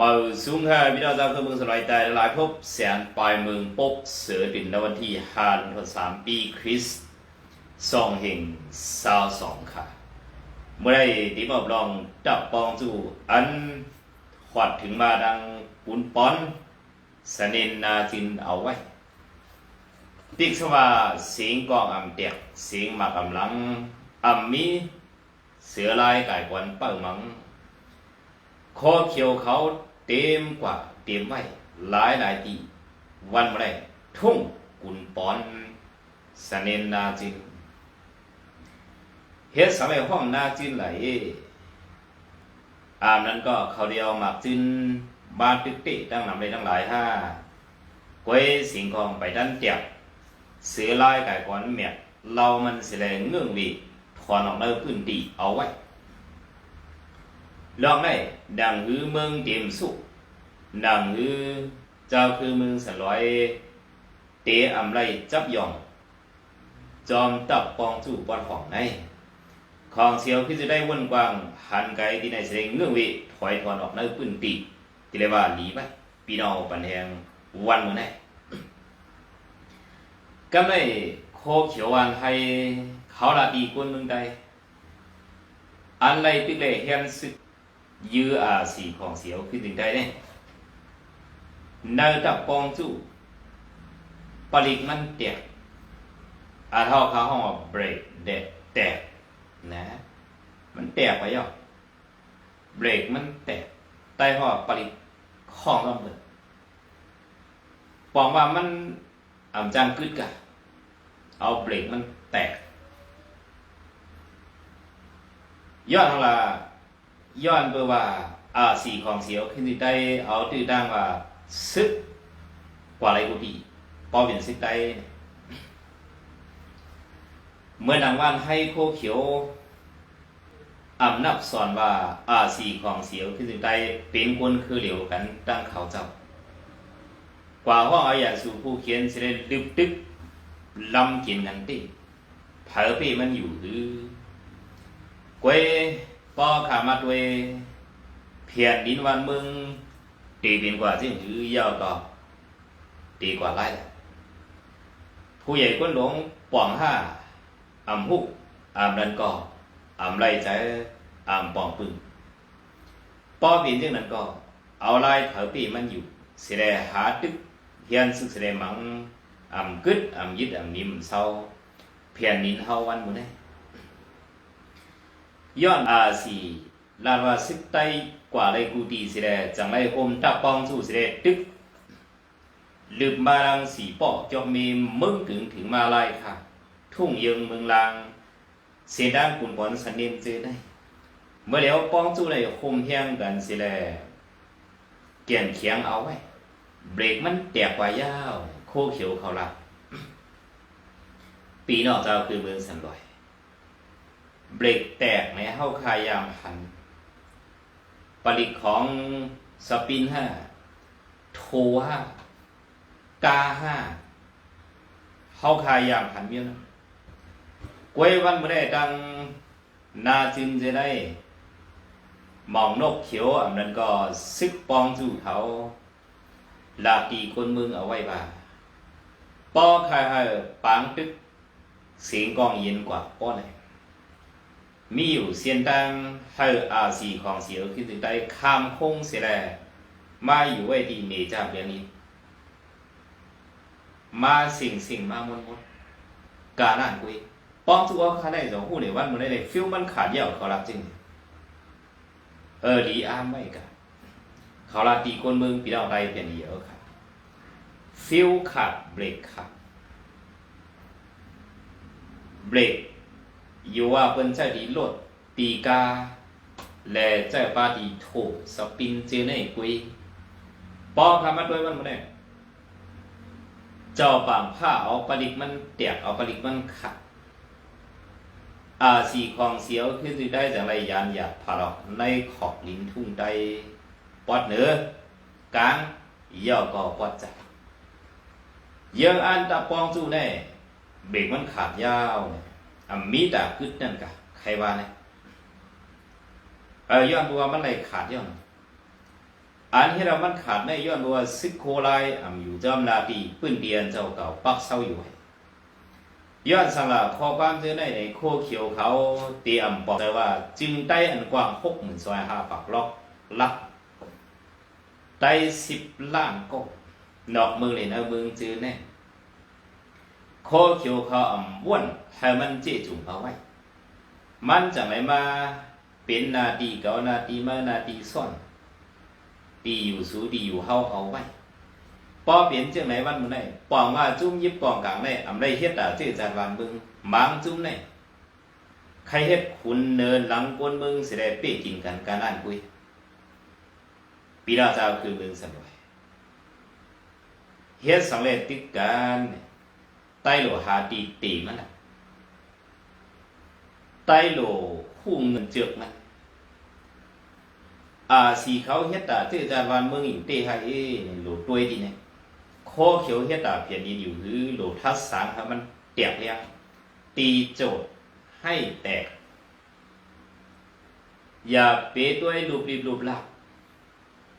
มาสูงค่ะพี่น้องเจ้าคือเมืองสลายใจหลายพบแสนปลายเมืองปกเสือดินในวันที่ห้าเดือนสามปีคริสต์สองแห่งสาวสองค่ะเมื่อได้ตีมอบลองจับปองจู่อันขวัดถึงมาดังปุนป้อนสนินนาจินเอาไว้ติกสว่าเสียงกองอำเตียกเสียงมากำลังอำมีเสือลายไก่กวนเป้ามังคอเขียวเขา เต็มกว่าเต็มไว้หลายหลายทีวันมาได้ทุ่งกุนปอนสเนนนาจินเฮ็ดสมัยห้องนาจินไหลอามนั้นก็เขาเดียวหมากจินบานตึกติตั้งนำเลยทั้งหลายห้ากวยสิงของไปด้านเตียบเสือลายไก่กวนเมียเรามันสิแลเงื่องวีถอนออกในพื้นที่เอาไว้ ลองได้ดังฮือเมืองเตรียมสุขดังฮือเจ้าคือเมืองสลอย เตะอำไรจับยอง จอมตับปองจู่ปอนของในของเสียวคือจะได้วนกว้างหันไกลที่ในเสงเงื่องวิถอยถอนออกในปืนตีที่เรียกว่าหลีไปปีนอปันแหงวันมื้อไหนกำไรโคเขียววันให้เขาละดีกวนเมืองใดอันไรติเลเฮียนซึก ยื้ออาสีของเสียวขึ้นถึงได้เนี่ยในตับปองจู่ปริกมันแตกอาเท่าเขาห้องว่าเบรกเด็ดแตกนะ มันแตกไปย่อเบรกมันแตกใต้ห้อปริกข้องต้องเบิดบอกว่ามันอ่ำจังกึดกะเอาเบรกมันแตกยอดของเรา ย้อนเพื่อว่าอ่าสีของเสียวขึ้นได้เอาตื้อตั้งว่าซึกกว่าไรกุดีปอเป็นซึกได้เมื่อดังว่านให้โคเขียวอำนับสอนว่าอาสีของเสียวขึ้นได้เป็นคนคือเหลียวกันตั้งเขาเจ้ากว่าห้องอาอยางสู่ผู้เขียนเสด็จดึกดึกลำกินนันติเผอปีมันอยู่หรือกวย ป้อขามาด้วยเพียนดินวันมึงตีเป็นกว่าที่หือยาวก็ตีกว่าไรผู้ใหญ่คนหลวงป่องห้าอ่ำฮุกอ่ำดันก่ออ่ำไรใจอ่ำป่องปึงป้อเป็นเรื่องนั้นก็ เอาไล่เผาปีมันอยู่เสียหาตึกเฮียนสึกเสียมังอ่ำกึดอ่ำยึดอ่ำนิ่มเศร้าเพียนนินเฮาวันมื้อนี้ย้ ย้อนอาสีลานว่าสิบไตกว่าไรกูตีสิแลจังไรโอมตับปองสู้สิแลตึกลืมมาลังสีปอกจอกมีมึงถึงถึงมาลายค่ะ ทุ่งยิงเมืองลาง เสียด้านกุนบอนสันเนียมเจอได้ เมื่อแล้วป้องสู้ในคมเฮียงกันสิแลเกี่ยนเขียงเอาไว้ เบรกมันแตกกว่ายาว โคเขียวเขาละปีนอกเจ้าคือเมืองสันลอย เบรกแตกในเฮ้าคายามพันปริกของสปินห้าโทห้ากาห้าเฮ้าคายามพันเมียนะกวยวันเมื่อได้ดังนาจินจะได้มองนกเขียวอันนั้นก็ซึกปองจู่เขาลาตีคนมึงเอาไว้บ่าป้อคายให้ปางตึกเสียงกองเย็นกว่าป้อไหน มีอยู่เสียนตังให้อาสีของเสียวคือถึงได้ข้ามคงเสียแลมาอยู่ไว้ที่เมจาเบียนี้ มาสิ่งสิ่งมามนมนกานั่นกุยป้องตัวข้าได้สองหูในวันมันได้เลยฟิลมันขาดเยี่ยวเขารับจริงเออดีอ้ามไม่กันเขาลาตีคนเมืองปีดาวไรเป็นเยอะครับฟิลขาดเบรกขาดเบรก อยู่ว่าเปิ้นใช้ดีโลดตีกา และใช้ปาดีโถสปินเจเน่กุยปอคำมาด้วยมันบ่ได้เจ้าปางผ้าเอาปลิกมันเตียกเอาปลิกมันขัดอาสีของเสียวคือสิได้จากไรยานหยาบพาเราในขอบลิ้นทุ่งใดปอดเหนือกลางย่อก็ปอดใจเยังอันตะปองจู่แน่ เบรกมันขาดยาวเนี่ย อะมีแต่กึดนั่นกะใครว่าเนี่ยเออย้อนตัวมันเลยขาดย้อนอันที่เรามันขาดในย้อนว่าซึกโคไลอ่ำอยู่จอมนาตีปื้นเดียนเจ้าเก่าปักเศร้าอยู่ย้อนสังละข้อความเจอในในโคเขียวเขาเตรียมบอกแต่ว่า จึงได้อันกว้างหกหมื่นซอยห้าปากล็อกลักได้สิบล้านก็นอกมือเลยนะมึงจือแน่ โคเขียวเขาอ่ำว่วนให้มันเจจุ่มเอาไว้ มันจังไหนมาเป็นนาตีเก่านาตีมานาตีซ่อนดีอยู่สูดีอยู่เฮาเอาไว้ปอเปลี่ยนจังไหนวันมื้อไหนปองว่าจุ้มยิบกองกลางได้อำได้เฮ็ดตาจื้อจานวานบึงหมางจุ้มไหนใครเฮ็ดคุณเนินหลังกวนมึงสิได้เป้กินกันการอ่านคุยปีดาเจ้าคือมึงสนวยเฮ็ดสำเร็จติดกัน ใต้โลหาตีตีมันนะใต้โลคู่เงินเจือกมันอ่าสีเขาเฮ็ดตาจื้อจานวานเมืองอยู่เตให้เอหลดด้วยดีเนี่ยคเขียวเฮ็ดตาเพียนดินอยู่หรือโหลดทัดสางครับมันแตกแล้วตีโจทย์ให้แตก อย่าเปด้วยรูปรีบรูปลัก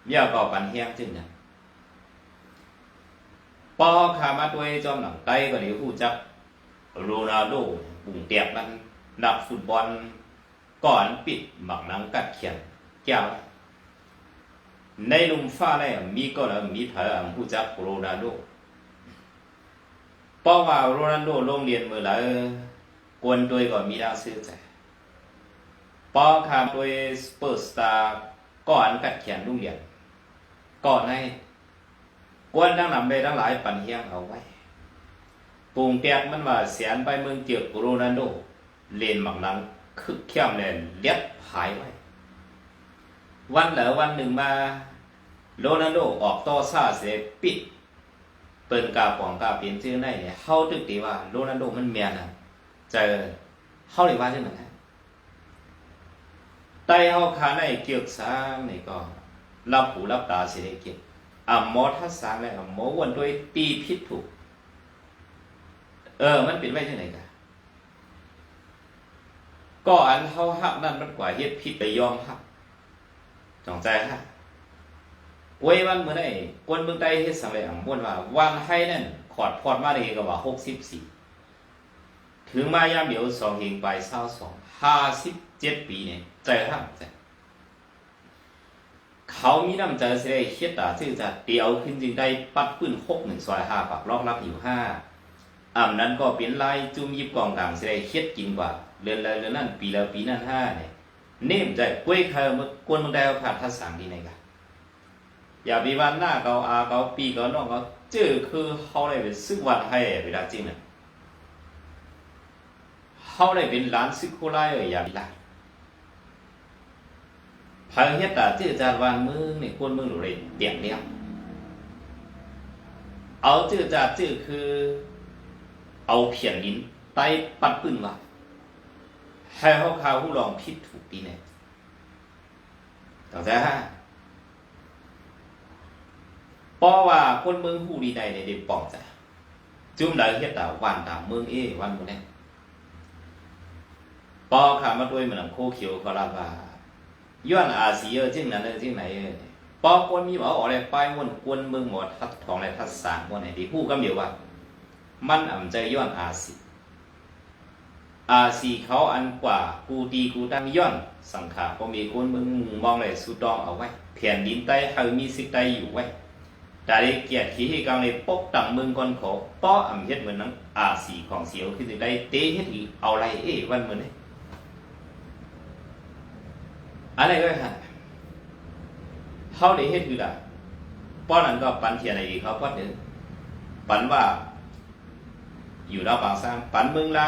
อย่าก่อปันเฮียงจึงนะ ปอขามาด้วยจอมหนังไตก็เดี๋ยวผู้จักโรนัลโดปุ่งเตียบมันนักฟุตบอลก่อนปิดหมักนังกัดเขียนแก้วในลุมฟ้าแล้มีก็แล้วมีเผอผู้จักโรนัลโดเพราะว่าโรนัลโดโรงเรียนเมื่อไหร่กวนด้วยก็มีดาวซื้อใจปอคามด้วยสเปอร์สตาร์ก่อนกัดเขียนลุงเรียนก่อนให้ กวนทั้งนำไปทั้งหลายปันเฮียงเอาไว้ปุงแตกมันว่าเสียนไปเมืองเจือกโรนัลโด เลนหมักหนังคึกเข้มแลนเลียดหายไว้ วันเหลือวันหนึ่งมา โรนัลโดออกต่อซาเสปิด เปิ้นกาปองกาเปลี่ยนชื่อในเนี่ยเฮาตึกตีว่าโรนัลโดมันแม่นน่ะเจอเฮาเลยว่าจังนั้นไตเฮาคาในเกียวสางนี่ก็รับหูรับตาสิได้เก็บ อ่ำหมอทัศสางแล้วหมอวนด้วยตีผิดถูก เออ มันเป็นไว้จังไดกันก็อันเฮาฮักนั่นมันกว่าเฮ็ดผิดไปยอมฮักจองใจฮะเว้ยวันเมื่อไหร่กวนเมืองใต้เฮ็ดสังเลยอ่ำบ่นว่า วันให้นั่นขอดพอดมาได้ก็ว่าหกสิบสี่ถึงมายามเดียวสองเฮงไปเศร้าสองห้าสิบเจ็ดปีเนี่ยใจท่าใจ เขามีน้ำใจเสียเฮ็ดตาซื่อจะเดียวขึ้นจึงได้ปัดปืนหกหนึ่งซอยห้าปักลอกรับอยู่ห้าอ่ำนั้นก็เป็นลายจุ่มยิบกองกลางเสียเฮ็ดกินกว่าเรือนละเรือนนั่นปีละปีนั่นห้าเนี่ยเนมใจกล้วยเคยมากวนมึงได้เอาขาดทัดสังดีไหนกันอย่าไปวันหน้าเกาอาเกาปีเกาน้องเกาเจอคือเขาได้เป็นซึกวัดให้เวลาจริงเน่ะเขาได้เป็นร้านซึกโคไลเอออย่าไปได้ พายเฮ็ดตาเจอจานวางมือในกวนมึงหลุดเลยเตียงเดียวเอาเจอจาเจอคือ เอาเพียงลิ้นไต้ปัดปืนว่าให้เขาข่าวผู้ลองผิดถูกดีเนี่ยต่อใจฮะเพราะว่าคนเมืองผู้ดีใดในเด็กปองจ้ะจุ่มได้เฮ็ดตาวันตามเมืองเอวันมื้อนี้ปอขามาด้วยเหมันโคเขียวก็รับว่า ย้อนอาเซียจึงนั้นจึงไหนเอ้อคนมีบอกอะไรไปวนกวนเมืองหมดทัดทองและทัดสางวนไหนที่ผู้กำเดียวว่า มันอ่ำใจย้อนอาซีอาสีเขาอันกว่ากูดีกูตั้งย่อนสังขารก็มีคนมึงมองเลยสุดดองเอาไว้แผ่นดินใต้เฮามีสิใต้อยู่ไว้แต่ได้เกียรติที่ให้กางในปกตังมึงก่อนขอป้ออ่ำเฮ็ดเหมือนนั้นอาสีของเสียวคือได้เตะเฮ็ดอีเอาไรเอ้วันเหมือนี้ อะไรก็ฮะเฮาได้เฮ็ดอยู่ละป้อนนั้นก็ปันเทียนอะไรอีกเขาป้อนเด้อปันว่า อยู่ดาวบางสร้างปันมึงละ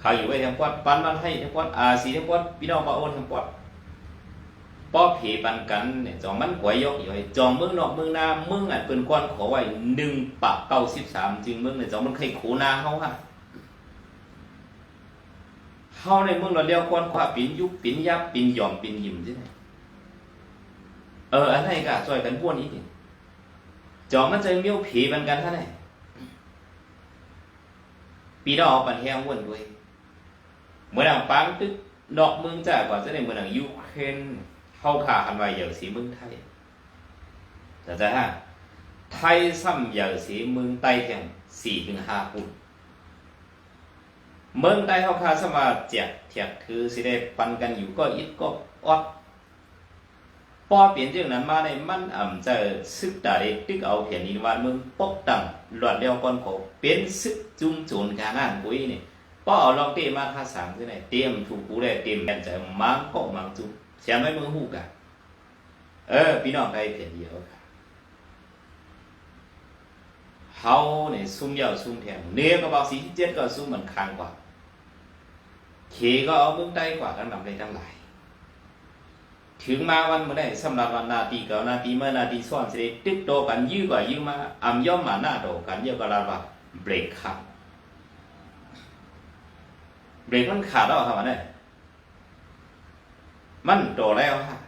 เขาอยู่ไว้ทั้งปอดปันมันให้ทั้งปอดอาสีทั้งปอดพี่น้องมาโอนทั้งปอดป้อผีปันกันเนี่ยจองมันหวยยกอยู่ไอ้จองเมืองนอกเมืองนาเมืองอะเป็นก้อนขอไว้หนึ่งปากเก้าสิบสามจึงเมืองเนี่ยจองมันใครขูนาเขาฮะ เฮาในเมืองเราเรียกก้อนขวาปินยุบปินยับปินหย่อมปินยิ้มใช่ไหมเอออันไหนก็ช่วยกันพวกนี้ดิจองมันจะเมี้ยวผีปันกันท่านไหนปีดอกปันแห้งวนด้วยเมื่อดังปังตึกดอกเมืองจ่ากว่าจะได้เมื่อดังยูเครนเฮาขาหันไว้อย่างสีเมืองไทยแต่จะฮะไทยซ้ำอย่างสีเมืองใต้เพียงสี่ถึงห้าปุ่น เมืองใต้เฮาขาสมาเจียกเถียกคือสิได้ปันกันอยู่ก็อิดก็ออดพอเปลี่ยนเรื่องนั้นมาในมันอ่ำจะซึกตาได้ตึกเอาเพียนนินวานเมืองปกตังหลอดเดียวก่อนโขเป็นซึกจุ่มโจรกานั่นกุ้ยนี่ป้อาลองเตมาค่าสังที่ไหนเตรียมถูกกูได้เตรียมแอนจะมังก็มังจุเสียไม่มึงหูกันเออพี่น้องใครเพียนเดียวกัน เฮาเนี่ยซุ่มยาวซุ่มแทงเนื้อก็บอกสีเจ็ดก็ซุ่มเหมือนคางกว่าเคก็เอาเมืองใต้กว่ากันนำได้ทั้งหลาย ถึงมาวันเมื่อได้สำหรับวันนาทีเก่านาทีเมื่อนาทีซ้อนเสิได้ตึกโตกันยื้อกว่ายื้อมาอ่ำย่อมมาหน้าโตกันเยอะกว่าลาว่าเบรกครับเบรกมันขาดแล้วครับมันเนี่ยมันโตแล้วค่ะ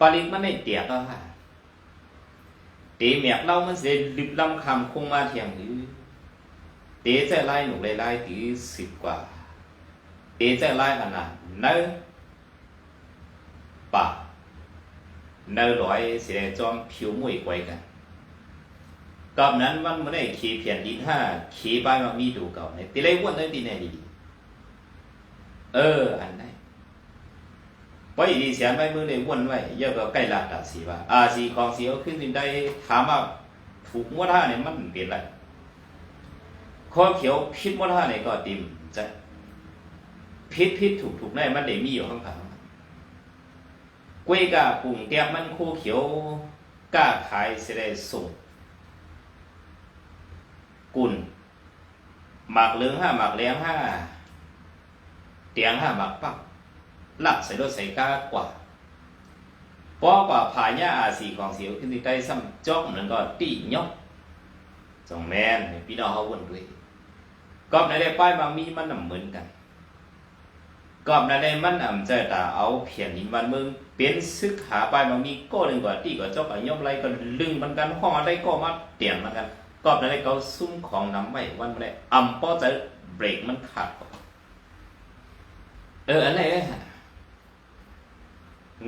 ปลิกมันไม่เตียกแล้วค่ะ ตีเมียกเรามันเสียลึกลำคำคงมาเทียงหรือเตะใจไล่หนุไล่ไล่ถือสิบกว่าเตะใจไล่ขนาดเนื้อปาเนื้อร้อยเสียจอมผิวมวยไกวกันกับนั้นมันไม่ได้ขี่เพียนดินห้าขี่ไปมันมีดูเก่าในตีเลยวนได้ตีไหนดี เออ อันไหน ไปดีเสียไม่มือเลยวนไว้เยอะก็ใกล้ลาดตัดสีว่าอาสีของสีเอาขึ้นสิได้ถามว่าถูกมัวท่าเนี่ยมันเปลี่ยนอะไรข้อเขียวพิษมัวท่าเนี่ยก็ติมจะพิษพิษถูกถูกได้มันเดี๋ยมีอยู่ข้างๆกล้วยกาปุ่งเตียมันคู่เขียวกล้าขายเสได็จส่งกุ่นหมากเลืองห้าหมากแหลงห้าเตียงห้าหมากปัก หลักใส่รถใส่ก้ากว่าป้อกว่าผาหญ้าอาสีของเสียวขึ้นที่ใต้ซ้ำจอกนั่นก็ตียกจงแมนพี่น้องเขาวนด้วยกอบในได้ป้ายบางมีมันนำเหมือนกันกอบในได้มันอ่ำเจตาเอาเพียนนินวันเมืองเป็นซึกหาป้ายบางมีก็หนึ่งกว่าตีก็จอกก็ยกไรก็ลึงมันกันห้องอะไรก็มาเตียนมันกันกอบนั้นเขาซุ่มของน้ำไว้วันไม่ได้อ่ำป้อจะเบรกมันขาดเอออันไหนเอ้ย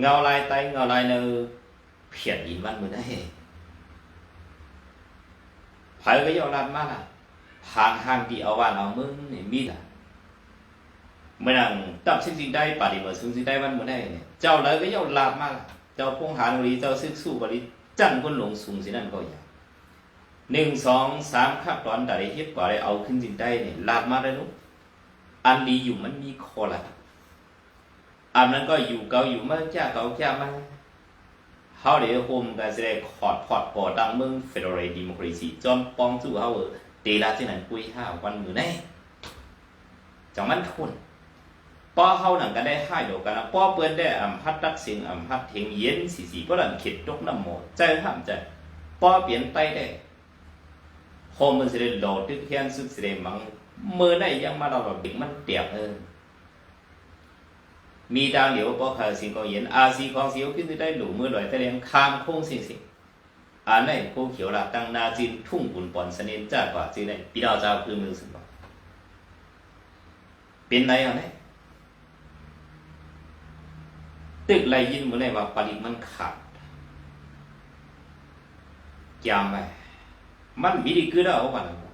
เงาลายไตเงาลายเนอเพียนยินวันมือได้ไผก็ยอมรับมาล่ะทางห้างที่เอาวันเอามึงนี่มีล่ะเมื่อนั่งตับสิ่งสิ่งใดปฏิบัติสิ่งสิ่งใดวันมือได้เนี่ยเจ้าเลยก็ยอมรับมาล่ะเจ้าพงหานุรีเจ้าซึกสู้บริจันคนหลงสูงสินั่นก็อย่างหนึ่งสองสามขั้นตอนใดเฮ็ดกว่าได้เอาขึ้นจริงได้เนี่ยลาดมาได้นุอันดีอยู่มันมีคอละ อันนั้นก็อยู่เกาอยู่มาจ้าเก่าจ้ามาเฮาเดี๋ยวโฮมก็สิได้ขอดพอดก่อตั้งเมืองเฟเดรัลดิโมคราซีจอมปองสู้เฮาเตลาที่นั้นคุยห้าวันมือแน่จังมันทุนป้อเฮาหนั่นก็ได้ห้ดอกกันนะป้อเปิ้นได้อำพัดตักเสียงอำพัดเทงเย็นสีสีก็ลันข็ดตกน้ำหมดใจห้ามใจป้อเปลี่ยนไตได้พอมันสิได้โดดตึกแค้นสุดสิได้มังเมื่อได้ยังมาเราแบบเด็กมันเตียกเออ มีดาวเหลียวก็ขาสิงก็เห็นอาซีของเสียวขึ้นได้หลูมือลอยแต่เลี้ยงข้ามโค้งสิสิอันไหนโคเขียวละตั้งนาจินทุ่งปุ่นปอนสนินจ้ากว่าจีไหนปีดาวเจ้าคือมือสิบอกเป็นไรอะเนี่ยตึกไรยินมือไหนว่าปริมันขาดจำไว้มันมีดีคือแล้ววันนั้น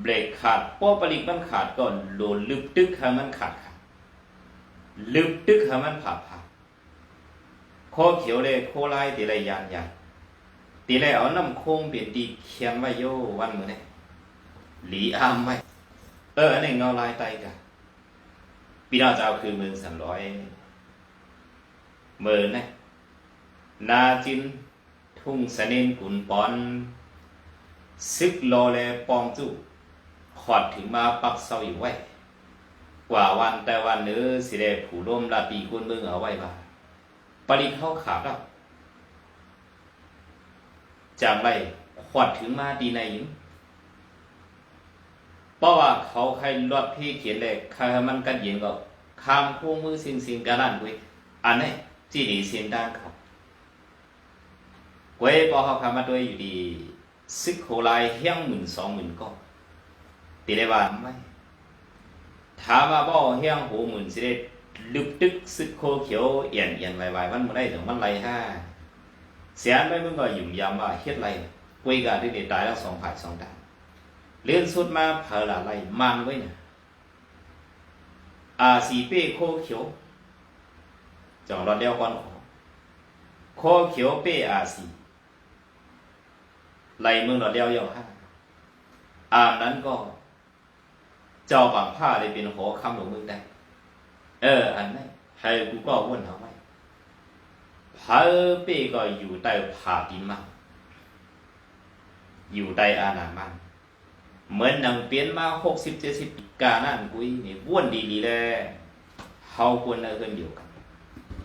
เบรกขาดป้อปลิกมันขาดก่อนโดนลึกตึกให้มันขาดขาดลึกตึกให้มันผ่าผ่าข้อเขียวเลยโคไล่ตีไรยานยานตีไรเอาน้ำโค้งเปลี่ยนตีเขียนไว้โยวันมือเนี่ยหลีอามไว้เอออันนี้เงาลายไตกันพี่น้าจะเอาคือมือสันร้อยมือเนี่ยนาจินทุ่งสนินกุนปอนซึกโลเลปองจุ ขอดถึงมาปักเศร้าอยู่ไว้ กว่าวันแต่วันเนื้อสิเดผู้ร่มลาตีกุนเมืองเอาไว้บ้าปริเข้าขาดแล้วจากไรขอดถึงมาดีในยิงเพราะว่าเขาใครรอดพี่เขียนเลยใครมันกันยิงก็ข้ามคู่มือสิงสิงการันกุยอันนี้จีดีเสียนด้านเขา quê bỏ học hàm đôi thì sức hồ lại hiang mình song mình có tỷ lệ bà mấy ถามว่าบ่เฮียงหูหมุนสิได้ลึกตึกซึกโคเขียวเอียนเอียนไหวๆมันบ่ได้ถึงมันไรห้าเสียนไปมึงก็หยุ่มยำว่าเฮ็ดไรกุยกาที่ได้ตายแล้วสองฝ่ายสองดานเลื่อนสุดมาเผลอไรมันไว้เนี่ยอาสีเป้โคเขียวจองรอดเดียวก่อนโคเขียวเป้อาสีไหล่มึงรอดเดียวเยาวห้าอามนั้นก็ เจ้าบางผ้าได้เป็นหัวคำหลวงมึงได้เออ อันนั้นให้กูก็วนเอาไว้พระเป้ก็อยู่ใต้ผาดินมาอยู่ใต้อาณามันเหมือนนังเปลี่ยนมาหกสิบเจ็ดสิบปีกานั่นกุยนี่วนดีๆเลยเฮาควรเอินอยู่กัน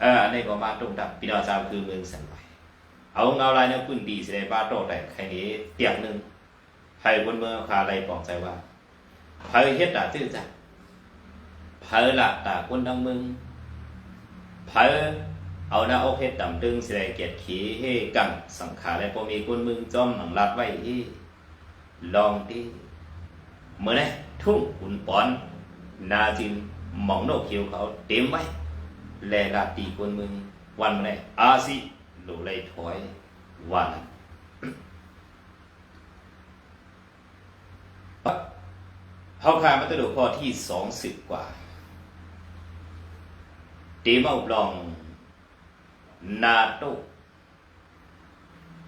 เอออันนี้ก็มาตรงดับพี่น้องชาวคือเมืองสันไหวเอาเงาลายเนี่ยพื้นดีสิได้บ้าโตแต่ใครนี้เตียงหนึ่งให้บนเมืองคาอะไรบอกใจว่า เพอเฮ็ดตาตื้อจ้ะเพอละตาคนดังมึงเพอเอาหน้าอกเฮ็ดต่ำตึงสิได้เกียรติขีเฮกังสังขารและพอมีคนมึงจอมหนังรัดไว้ที่ลองที่เมื่อไงทุ่งขุนปอน นาจินหมองโนกเขียวเขาเต็มไว้ แลลาตีคนมึง วันเมื่อไงอาสิหลูเลยถอยวัน เขาพามาตดูข้อที่สองสิบกว่าตีมาอุบลอง นาโต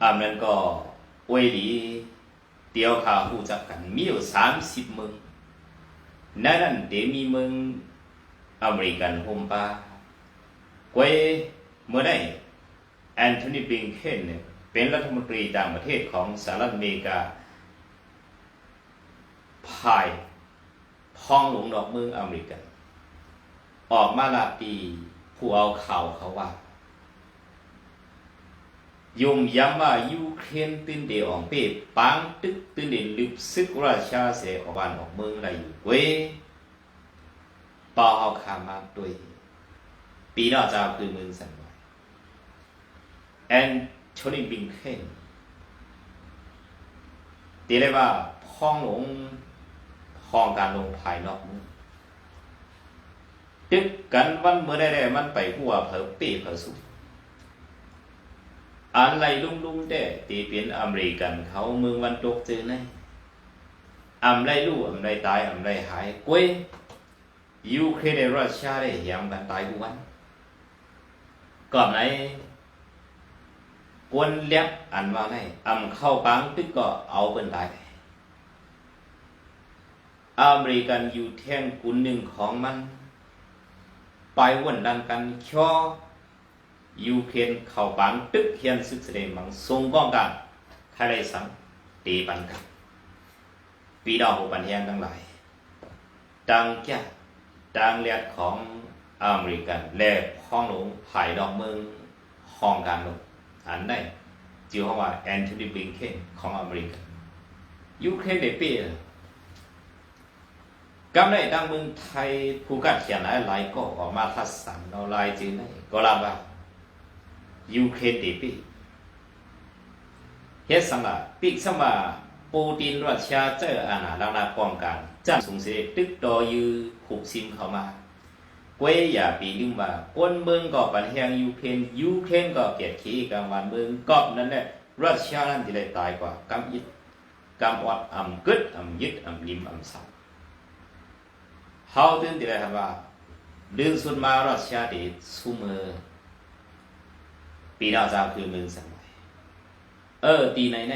อามนั้นก็อวยดีเตียวขาหูจักกัน มีอยู่สามสิบเมืองนั่นนั่นเดมีเมืองอเมริกันโฮมปากวยเมื่อได้แอนโทนีบลิงเคนเนี่ยเป็นรัฐมนตรีต่างประเทศของสหรัฐอเมริกาพาย พ้องหลวงดอกเมืองอเมริกัน ออกมาลาตีผู้เอาข่าวเขาว่า ยมย้ำว่ายูเครนตื่นเดียวออกเปปังตึกตื่นเดียวลึกซึกราชาเสอกบ้านออกเมืองอะไรอยู่เว้ยป่าเอาขามาด้วย ปีหน้าจะคือเมืองสันไว้แอนโทนีบิงเคนตีเลยว่าพ้องหลง ห้องการลงภายนอกมือตึกกันวันเมื่อได้ได้มันไปหัวเผอปีเผอสุดอันไรลุ่มลุ่มได้ตีเปลี่ยนอเมริกันเขาเมืองวันตกเจอไงอำไรลู่อำไรตายอำไรหายกวยยูเครนรัสเซียได้ยำกันตายกูวันก่อนไหนกวนเล็บอันว่าไงอำเข้าปังตึกก็เอาเป็นตาย อเมริกันอยู่แท่งกุนหนึ่งของมันไปวันดันกันช่อยูเครนเข้าปังตึกเฮียนศึกเสดงมังทรงป้องกันใครได้สังตีปันกันปีดอกปันเฮียนทั้งหลายดังแก่ดังเลียดของอเมริกันแลห้องหลวงภายนอกเมืองห้องการลงอันได้ชื่อว่าแอนโทนีบลิงเคนของอเมริกันยูเครนได้เปีย กำในดังเมืองไทยผู้กัดเขียนหลายหลายก็ออกมาทัดสันเราลายจืนได้ก็ลาบายูเครนตีปีเฮ็ดสังละปีกสมาปูตินรัสเซียเจออาณาลังนาป้องกันจันสูงเสด็จตึกดอยือผูกซิมเข้ามากวยอย่าปีลืมว่าคนเมืองก็ปันแหงยูเครนยูเครนก็เกียดขี้กลางวันเมืองก็นั่นแหละรัสเซียนั่นที่ได้ตายกว่ากำยึดกำอดอำกึดอำยึดอำลิมอำสับ เฮาตื่นติได้ครับว่าเรื่องสุดมารัสเซียติซูเมอปีหน้าจะคือเมืองสังไวเออ ตีไหนไหน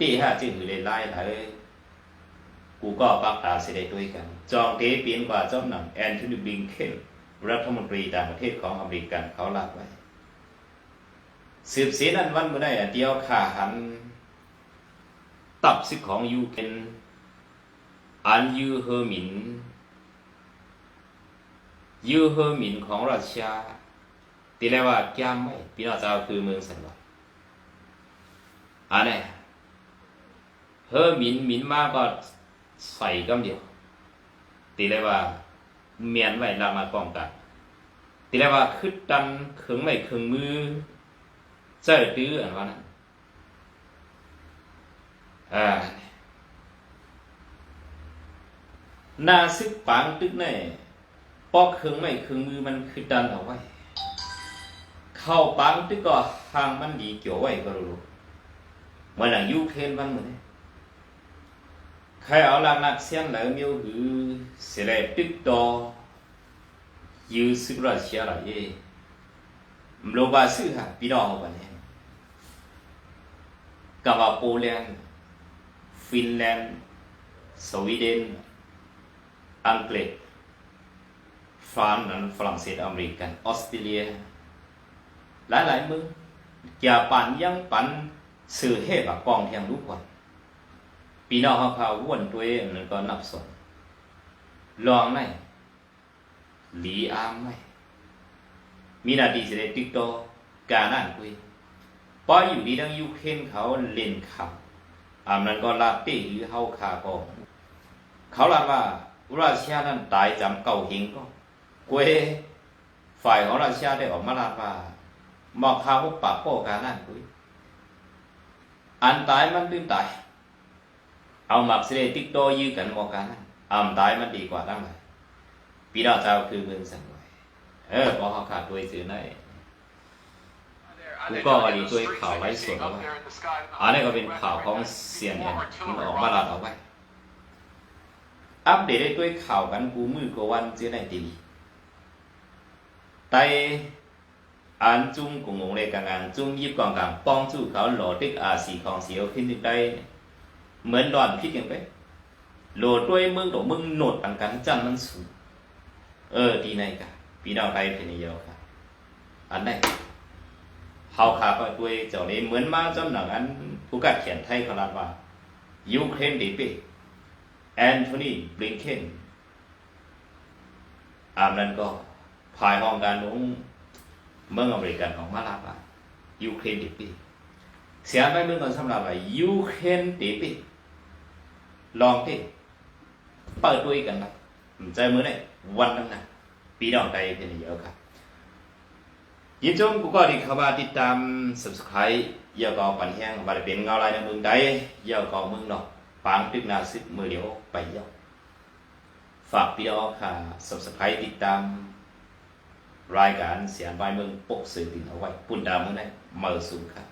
ปีห้าจึงหือเลยไล่ไยกูก็ปักตาเสด็จด้วยกัน จองเตเปลี่ยนกว่าเจ้าหนังแอนโทนีบิงเคนรัฐมนตรีต่างประเทศของอเมริกันเขาลากไว้สืบเสียนันวันเมื่อได้เดียวขาหัน ตับสิของยูเคนอันยูเฮอร์มิน ยูเฮอร์มินของรัสเซียตีเรียว่าแก้มไม่พี่น้องเจ้าคือเมืองสันวะอันนี้เฮอร์มินมินมาก็ใส่กำเดียวตีเรียว่าเมียนไว้ลามาป้องกันตีเรียว่าคึดดันขึงไว้ขึงมือเจ้าตื้ออันว่านั้นอ่านาซึกปางตึกแน่ ปอกเครื่องไม่เครื่องมือมันคือดันเอาไว้ เข้าปางตึกก็ห่างมันดีเกี่ยวไว้ก็รู้เหมื่อนหนังยูเครนมันเหมือนใครเอาลักนักเสียงเหล่ามิวหือเสลตึกต่อยูซึกรัสเซียละเย่มโลบาซึฮะพี่น้องเอาไปเนี่ยกับว่าโปแลนด์ฟินแลนด์สวีเดน อังกฤษ ฝรั่งนั้นฝรั่งเศสอเมริกันออสเตรเลีย หลายหลายเมืองอย่าปั่นยังปั่นสื่อให้แบบกองเทียมรู้ก่อนปีนองเขาเขาว่นตัวเองนั่นก็นับสนลองไหนหลีอามไหมมีนาทีเสด็จติกโตการนั่นคุยเพราะอยู่ดีทั้งยูเครนเขาเล่นข่าวอ่านั้นก็ลาตีหรือเฮาคาก็เขาลาว่ารัสเซียนั้นตายจำเก่าหิงก็ กวยฝ่ายของรัสเซียได้ออกมาลาว่าหมอกขาวปากโป้การนั่นคุยอันตายมันดื่มตาย เอาหมักเสด็จติ๊กโตยื้อกันหมอกการนั่นอาตายมันดีกว่าตั้งหลายปีดาเจ้าคือเมืองสันไวเออพอเขาขาดด้วยซื้อได้กูก็วันนี้ด้วยข่าวไลฟ์สดแล้วว่าอันนี้ก็เป็นข่าวของเซียนเนี่ยมันออกมาลาดเอาไว้อัปเดตได้ด้วยข่าวกันกูมือกว่าวันเจ้าไหนดี แต่อันจุ้งกงงเลยกังานจุ้งยิบกองกลางปองจู่เขาหลดึกอาสีของเสียวขึ้นได้เหมือนดอนพิษอย่างไปโหลดด้วยมึงตัวมึงโหนดอังกันจันมันสูงเออดีในกะพี่น้องไทยเป็นเยอะครับอันไหนเฮาขาก็ด้วยเจ้านี้เหมือนมาจำหนังอันผู้กัดเขียนไทยขนาดว่ายูเครนดีปีแอนโทนีบลิงเคนอามนั้นก็ ภายห้องการลงเมืองอเมริกันของมาลาบายูเครนดีปีเสียไปเมืองกันสำหรับว่ายูเครนดีปีลองที่เปิดด้วยกันนะใจมือเนี่ยวันนั้นนะปีดองใจเป็นเยอะครับยินจมกูก็ดีเข้ามาติดตาม subscribe เยอะก็ปันแห้งบาดเป็นเงาลายในเมืองใดเยอะก็เมืองนอกปางตึกนาซึกมือเดียวไปเยอะฝากพี่น้อค่ะ subscribe ติดตาม รายการเสียงบายเมืองปกสื่อติดเอาไว้ปุ่นดาวมืองได้เมื่อสูงครับ